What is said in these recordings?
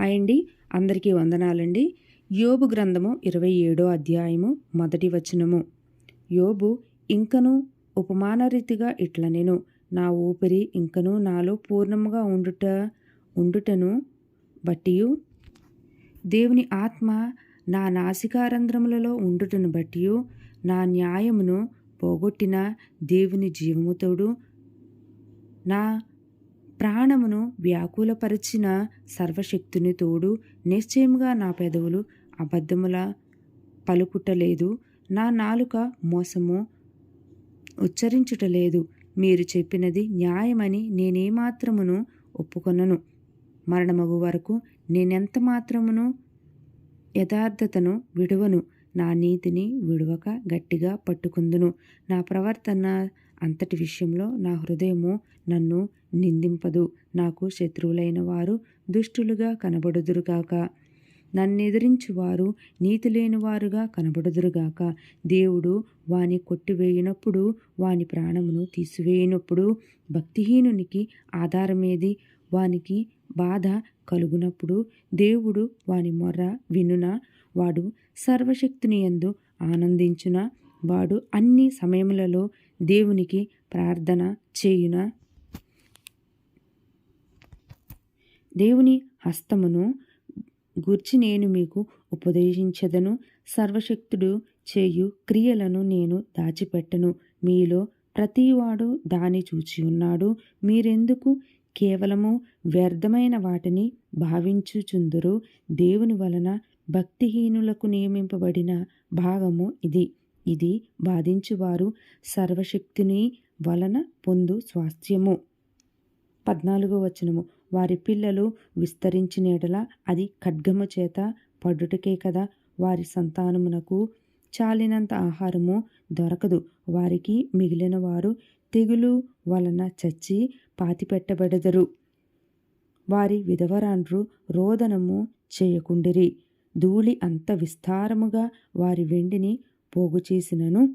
Hi అండి. అందరికీ వందనాలండి. యోబు గ్రంథము ఇరవై ఏడో అధ్యాయము మొదటి వచనము. యోబు ఇంకను ఉపమానరీతిగా ఇట్ల నేను నా ఊపిరి ఇంకను నాలో పూర్ణముగా ఉండుట ఉండుటను బట్టియు దేవుని ఆత్మ నా నాసికారంధ్రములలో ఉండుటను బట్టియు నా న్యాయమును పోగొట్టిన దేవుని జీవముతోడు నా ప్రాణమును వ్యాకులపరిచిన సర్వశక్తుని తోడు నిశ్చయముగా నా పెదవులు అబద్ధముల పలుకుటలేదు. నా నాలుక మోసము ఉచ్చరించుటలేదు. మీరు చెప్పినది న్యాయమని నేనేమాత్రమును ఒప్పుకొనను. మరణమగు వరకు నేనెంత మాత్రమును యథార్థతను విడువను? నా నీతిని విడువక గట్టిగా పట్టుకుందును. నా ప్రవర్తన అంతటి విషయంలో నా హృదయము నన్ను నిందింపదు. నాకు శత్రువులైన వారు దుష్టులుగా కనబడుదురుగాక నన్నెదిరించువారు నీతి లేనివారుగా కనబడుదురుగాక దేవుడు వాని కొట్టివేయినప్పుడు వాని ప్రాణమును తీసివేయినప్పుడు భక్తిహీనునికి ఆధారమేది? వానికి బాధ కలుగునప్పుడు దేవుడు వాని మొర్ర వినున? వాడు సర్వశక్తిని ఎందు ఆనందించున? వాడు అన్ని సమయములలో దేవునికి ప్రార్థన చేయున? దేవుని హస్తమును గూర్చి నేను మీకు ఉపదేశించదను. సర్వశక్తుడు చేయు క్రియలను నేను దాచిపెట్టను. మీలో ప్రతివాడు దాని చూచి ఉన్నాడు. మీరెందుకు కేవలము వ్యర్థమైన వాటిని భావించుచుందురు? దేవుని వలన భక్తిహీనులకు నియమింపబడిన భాగము ఇది. ఇది బాధించువారు సర్వశక్తిని వలన పొందు స్వాస్థ్యము. పద్నాలుగో వచనము. వారి పిల్లలు విస్తరించినడల అది ఖడ్గము చేత పడుటకే కదా వారి సంతానమునకు చాలినంత ఆహారము దొరకదు. వారికి మిగిలిన వారు తెగులు వలన చచ్చి పాతిపెట్టబెడదరు. వారి విధవరాండ్రు రోదనము చేయకుండిరి. ధూళి అంత విస్తారముగా వారి వెండిని పోగు చేసినను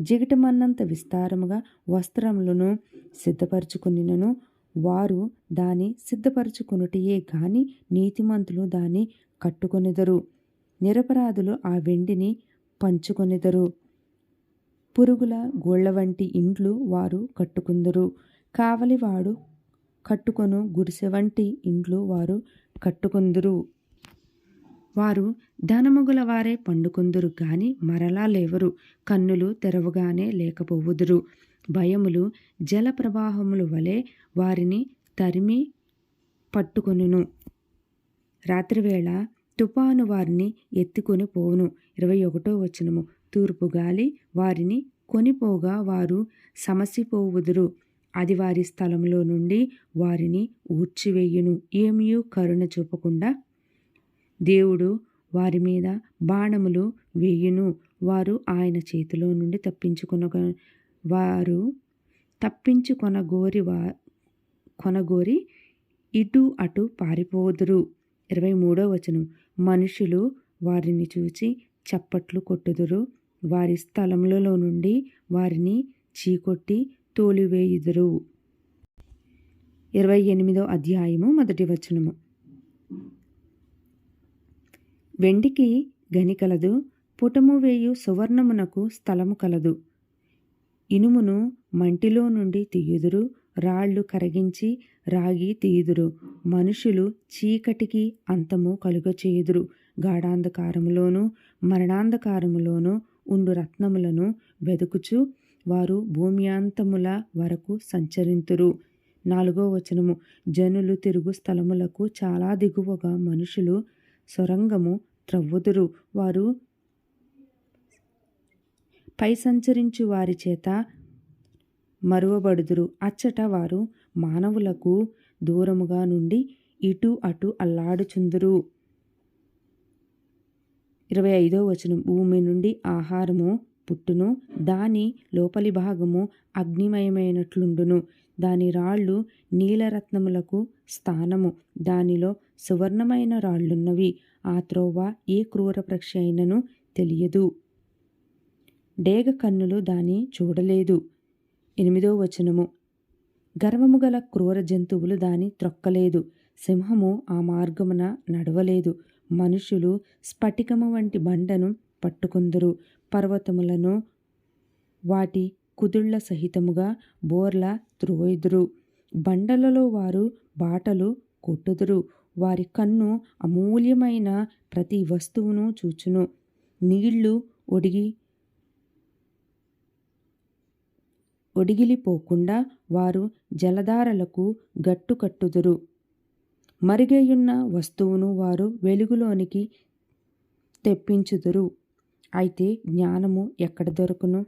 జిగటమన్నంత విస్తారముగా వస్త్రములను సిద్ధపరచుకునినను. వారు దాని సిద్ధపరచుకునుటయే గాని నీతిమంతులు దాన్ని కట్టుకొనిదరు. నిరపరాధులు ఆ వెండిని పంచుకొనిదరు. పురుగుల గోళ్ళ వంటి ఇండ్లు వారు కట్టుకుందరు. కావలివాడు కట్టుకొను గుడిసె వంటి ఇండ్లు వారు కట్టుకుందురు. వారు ధనముగుల వారే పండుకొందురు గాని మరలా లేవరు. కన్నులు తెరవగానే లేకపోవుదురు. భయములు జల ప్రవాహములు వలె వారిని తరిమి పట్టుకొనును. రాత్రివేళ తుపాను వారిని ఎత్తుకొని పోవును. ఇరవై ఒకటో వచనము. తూర్పు గాలి వారిని కొనిపోగా వారు సమసిపోవుదురు. అది వారి స్థలంలో నుండి వారిని ఊడ్చివేయును. ఏమియూ కరుణ చూపకుండా దేవుడు వారి మీద బాణములు వేయును. వారు ఆయన చేతిలో నుండి తప్పించుకున్న వారు తప్పించుకొనగోరి వా కొనగోరి ఇటు అటు పారిపోదురు. ఇరవై మూడో వచనం. మనుషులు వారిని చూచి చప్పట్లు కొట్టుదురు. వారి స్థలములలో నుండి వారిని చీకొట్టి తోలివేయుదురు. ఇరవై ఎనిమిదో అధ్యాయము మొదటి వచనము. వెండికి గని కలదు పుటము వేయు సువర్ణమునకు స్థలము కలదు. ఇనుమును మంటిలో నుండి తీయుదురు రాళ్ళు కరిగించి రాగి తీయుదురు. మనుషులు చీకటికి అంతము కలుగచేయుదురు. గాఢాంధకారములోను మరణాంధకారములోను ఉండు రత్నములను వెదుకుచు వారు భూమ్యాంతముల వరకు సంచరింతురు. నాలుగో వచనము జనులు తిరుగు స్థలములకు చాలా దిగువగా మనుషులు సొరంగము త్రవ్వుదురు. వారు పై సంచరించు వారి చేత మరువబడుదురు. అచ్చట వారు మానవులకు దూరముగా నుండి ఇటు అటు అల్లాడుచుందురు. ఇరవై ఐదో వచనం. భూమి నుండి ఆహారము పుట్టును దాని లోపలి భాగము అగ్నిమయమైనట్లుండును. దాని రాళ్ళు నీలరత్నములకు స్థానము. దానిలో సువర్ణమైన రాళ్ళున్నవి. ఆ త్రోవ ఏ క్రూర ప్రక్ష అయినను తెలియదు. డేగ కన్నులు దాని చూడలేదు. ఎనిమిదో వచనము. గర్వము గల క్రూర జంతువులు దాని త్రొక్కలేదు. సింహము ఆ మార్గమున నడవలేదు. మనుషులు స్ఫటికము వంటి బండను పట్టుకుందరు. పర్వతములను వాటి కుదుళ్ళ సహితముగా బోర్ల త్రోయుదురు. బండలలో వారు బాటలు కొట్టుదురు. వారి కన్ను అమూల్యమైన ప్రతి వస్తువును చూచును. నీళ్ళు ఒడిగి ఒడిగిలిపోకుండా వారు జలధారలకు గట్టుకట్టుదురు. మరుగైయున్న వస్తువును వారు వెలుగులోనికి తెప్పించుదురు. అయితే జ్ఞానము ఎక్కడ దొరకును?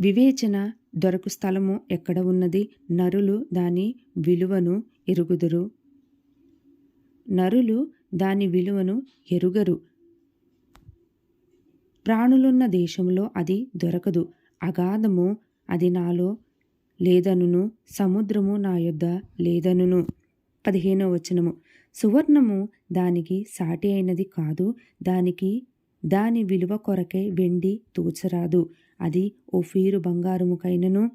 వివేచన దొరకు స్థలము ఎక్కడ ఉన్నది? నరులు దాని విలువను ఎరుగుదురు. నరులు దాని విలువను ఎరుగరు. ప్రాణులున్న దేశంలో అది దొరకదు. అగాధము అది నాలో లేదనును సముద్రము నా యొద్ద లేదనును. పదిహేనో వచనము. సువర్ణము దానికి సాటి అయినది కాదు దానికి దాని విలువ కొరకై వెండి తూచరాదు. అది ఒఫీరు బంగారముకైనను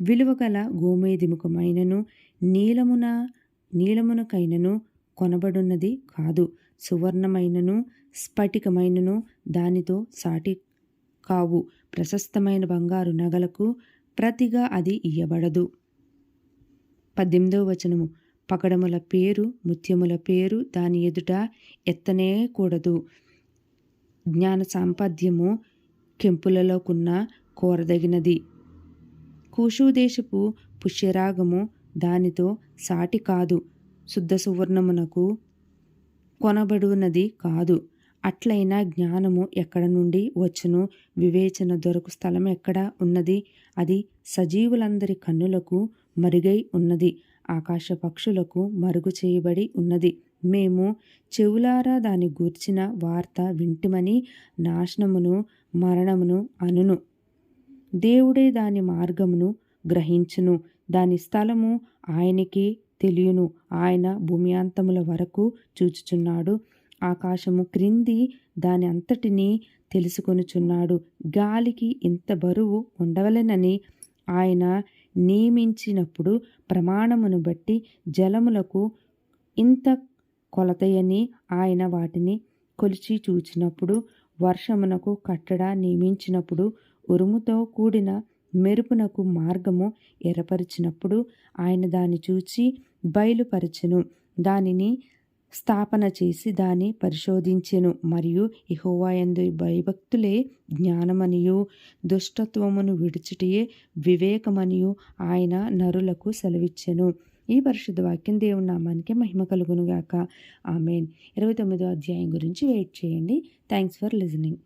విలువగల గోమేదిముఖమైనను నీలమున నీలమునకైనను కొనబడున్నది కాదు. సువర్ణమైనను స్ఫటికమైనను దానితో సాటి కావు. ప్రశస్తమైన బంగారు నగలకు ప్రతిగా అది ఇయ్యబడదు. పద్దెనిమిదవ వచనము. పకడముల పేరు ముత్యముల పేరు దాని ఎదుట ఎత్తనే కూడదు జ్ఞాన సాంపద్యము కెంపులలోకున్న కోరదగినది. కూషుదేశపు పుష్యరాగము దానితో సాటి కాదు. శుద్ధ సువర్ణమునకు కొనబడునది కాదు. అట్లయినా జ్ఞానము ఎక్కడ నుండి వచ్చును? వివేచన దొరకు స్థలం ఎక్కడ ఉన్నది? అది సజీవులందరి కన్నులకు మరుగై ఉన్నది. ఆకాశ పక్షులకు మరుగు చేయబడి ఉన్నది. మేము చెవులారా దాని గూర్చిన వార్త వింటిమని నాశనమును మరణమును అనును. దేవుడే దాని మార్గమును గ్రహించును. దాని స్థలము ఆయనకే తెలియను. ఆయన భూమ్యాంతముల వరకు చూచుచున్నాడు. ఆకాశము క్రింది దాని అంతటినీ తెలుసుకొనుచున్నాడు. గాలికి ఇంత బరువు ఉండవలెనని ఆయన నియమించినప్పుడు ప్రమాణమును బట్టి జలములకు ఇంత కొలతయని ఆయన వాటిని కొలిచి చూచినప్పుడు వర్షమునకు కట్టడా నియమించినప్పుడు ఉరుముతో కూడిన మెరుపునకు మార్గము ఏర్పరిచినప్పుడు ఆయన దాన్ని చూచి బయలుపరచెను. దానిని స్థాపన చేసి దాన్ని పరిశోధించెను. మరియు ఇహోవాయందు భయభక్తులే జ్ఞానమనియు దుష్టత్వమును విడుచుటయే వివేకమనియు ఆయన నరులకు సెలవిచ్చెను. ఈ పరిశుద్ధ వాక్యం దేవుని నామానికి మహిమ కలుగునుగాక. ఆమెన్. ఇరవై తొమ్మిదో అధ్యాయం గురించి వెయిట్ చేయండి. Thanks for listening.